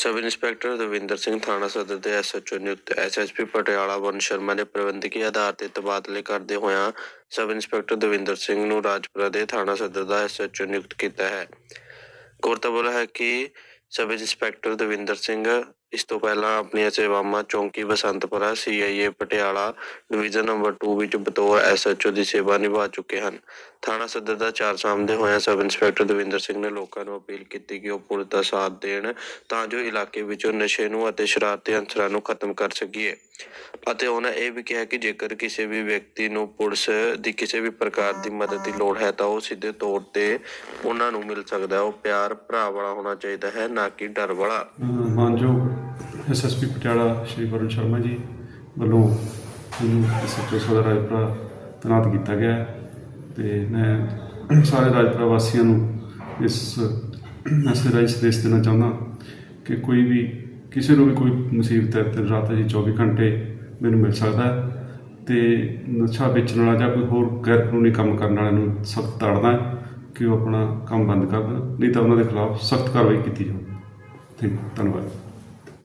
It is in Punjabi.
ਸਬ ਇੰਸਪੈਕਟਰ ਦਵਿੰਦਰ ਸਿੰਘ ਥਾਣਾ ਸਦਰ ਦੇ ਐਸਐਚਓ ਨਿਯੁਕਤ ਐਸਐਸਪੀ ਪਟਿਆਲਾ ਵਨ ਸ਼ਰਮਾ ਨੇ ਪ੍ਰਬੰਧਕੀ ਆਧਾਰ ਤੇ ਤਬਾਦਲੇ ਕਰਦੇ ਹੋਇਆ ਸਬ ਇੰਸਪੈਕਟਰ ਦਵਿੰਦਰ ਸਿੰਘ ਨੂੰ ਰਾਜਪੁਰਾ ਦੇ ਥਾਣਾ ਸਦਰ ਦਾ ਐਸਐਚਓ ਨਿਯੁਕਤ ਕੀਤਾ ਹੈ। ਗੌਰਤੰਬ ਹੈ ਕਿ ਸਬ ਇੰਸਪੈਕਟਰ ਦਵਿੰਦਰ ਸਿੰਘ, ਇਸ ਤੋਂ ਪਹਿਲਾਂ ਆਪਣੀਆਂ ਸੇਵਾਵਾਂ ਚੌਂਕੀ Basantpura CIA Patiala, division number 2 ਵਿੱਚ ਬਤੌਰ ਐਸਐਚਓ ਦੀ ਸੇਵਾ ਨਿਭਾ ਚੁੱਕੇ ਹਨ। ਥਾਣਾ ਸਦਰ ਦਾ ਚਾਰ ਸਾਹਮਣੇ ਹੋਇਆ ਸਬ ਇੰਸਪੈਕਟਰ ਦਵਿੰਦਰ ਸਿੰਘ ਨੇ ਲੋਕਾਂ ਨੂੰ ਅਪੀਲ ਕੀਤੀ ਕਿ ਉਹ ਪੁਲਿਸ ਦਾ ਸਾਥ ਦੇਣ ਤਾਂ ਜੋ ਇਲਾਕੇ ਵਿੱਚੋਂ ਨਸ਼ੇ ਨੂੰ ਅਤੇ ਸ਼ਰਾਰਤੀ ਅੰਸਰਾਂ ਨੂੰ ਖਤਮ ਕਰ ਸਕੀਏ। ਅਤੇ ਉਹਨਾਂ ਇਹ ਵੀ ਕਿਹਾ ਕਿ ਜੇਕਰ ਕਿਸੇ ਵੀ ਵਿਅਕਤੀ ਨੂੰ ਪੁਲਿਸ ਦੀ ਕਿਸੇ ਵੀ ਪ੍ਰਕਾਰ ਦੀ ਮਦਦ ਦੀ ਲੋੜ ਹੈ ਤਾਂ ਉਹ ਸਿੱਧੇ ਤੌਰ ਤੇ ਉਹਨਾਂ ਨੂੰ ਮਿਲ ਸਕਦਾ ਹੈ। ਉਹ ਪਿਆਰ ਭਰਾ ਵਾਲਾ ਹੋਣਾ ਚਾਹੀਦਾ ਹੈ, ਨਾ ਕਿ ਡਰ ਵਾਲਾ। ਅਹ ਮਾਨਯੋਗ ਐਸਐਸਪੀ ਪਟਿਆਲਾ ਸ਼੍ਰੀ ਵਰੁਣ ਸ਼ਰਮਾ ਜੀ ਵੱਲੋਂ ਮੈਨੂੰ ਸਦਰ ਰਾਜਪੁਰਾ ਤੈਨਾਤ ਕੀਤਾ ਗਿਆ ਹੈ ਤੇ ਮੈਂ ਸਾਰੇ ਰਾਜਪੁਰਾ ਵਾਸੀਆਂ ਨੂੰ ਇਸ ਮੈਸੇਜ ਰਾਹੀਂ ਸੰਦੇਸ਼ ਦੇਣਾ ਚਾਹੁੰਦਾ ਕਿ ਕੋਈ ਵੀ ਕਿਸੇ ਨੂੰ ਵੀ ਕੋਈ ਮੁਸੀਬਤ ਹੈ ਤੇ ਰਾਤ ਜੀ 24 ਘੰਟੇ ਮੈਨੂੰ ਮਿਲ ਸਕਦਾ ਹੈ ਤੇ ਨਸ਼ਾ ਵੇਚਣ ਵਾਲਾ ਜਾਂ ਕੋਈ ਹੋਰ ਗੈਰ ਕਾਨੂੰਨੀ ਕੰਮ ਕਰਨ ਵਾਲਿਆਂ ਨੂੰ ਸਖਤ ਤਾੜਨਾ ਕਿ ਉਹ ਆਪਣਾ ਕੰਮ ਬੰਦ ਕਰ ਦੇਣ, ਨਹੀਂ ਤਾਂ ਉਹਨਾਂ ਦੇ ਖਿਲਾਫ ਸਖਤ ਕਾਰਵਾਈ ਕੀਤੀ ਜਾਵੇ ਥੈਂਕ ਧੰਨਵਾਦ।